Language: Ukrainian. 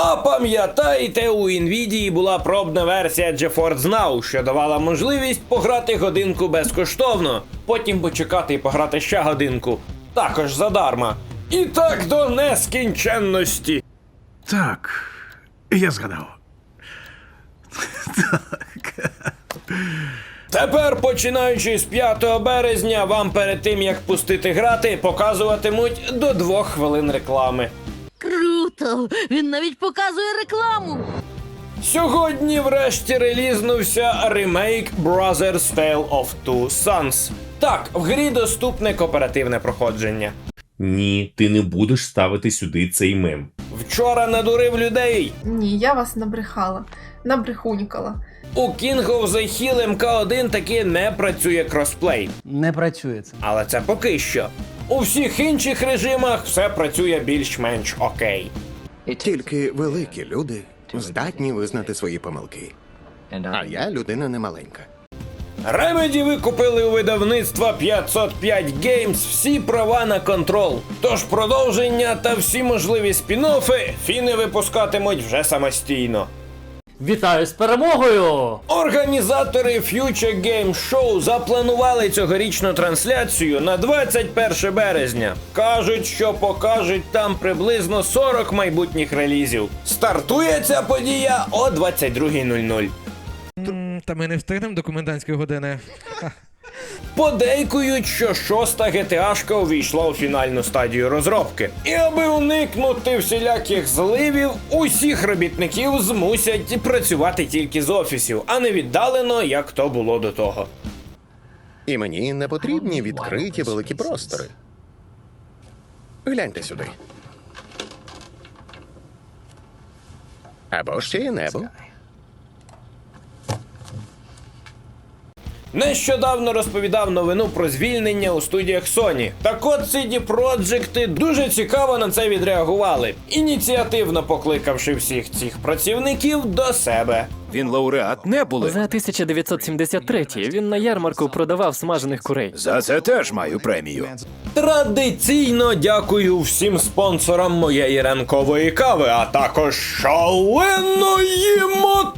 А пам'ятаєте, у Nvidia була пробна версія GeForce Now, що давала можливість пограти годинку безкоштовно, потім почекати і пограти ще годинку, також задарма. І так до нескінченності. Так, я згадав. Тепер, починаючи з 5 березня, вам перед тим як пустити грати, показуватимуть до 2 хвилин реклами. Круто! Він навіть показує рекламу. Сьогодні врешті релізнувся ремейк Brothers Tale of Two Sons. Так, в грі доступне кооперативне проходження. Ні, ти не будеш ставити сюди цей мем. Вчора надурив людей. Ні, я вас набрехала, набрехунькала. У King of the Hill MK1 таки не працює кросплей. Не працює це. Але це поки що. У всіх інших режимах все працює більш-менш окей. Тільки великі люди здатні визнати свої помилки. А я людина немаленька. Remedy викупили у видавництва 505 Games всі права на контрол. Тож продовження та всі можливі спін-оффи фіни випускатимуть вже самостійно. Вітаю з перемогою! Організатори Future Game Show запланували цьогорічну трансляцію на 21 березня. Кажуть, що покажуть там приблизно 40 майбутніх релізів. Стартує ця подія о 22.00. Та ми не встигнемо до комендантської години. Подейкують, що шоста GTA-шка увійшла у фінальну стадію розробки. І аби уникнути всіляких зливів, усіх робітників змусять працювати тільки з офісів, а не віддалено, як то було до того. І мені не потрібні відкриті великі простори. Гляньте сюди. Або ще й небо. Нещодавно розповідав новину про звільнення у студіях Sony. Так от CD Projekt дуже цікаво на це відреагували, ініціативно покликавши всіх цих працівників до себе. Він лауреат не Небули. За 1973 він на ярмарку продавав смажених курей. За це теж маю премію. Традиційно дякую всім спонсорам моєї ранкової кави, а також шаленої мотивації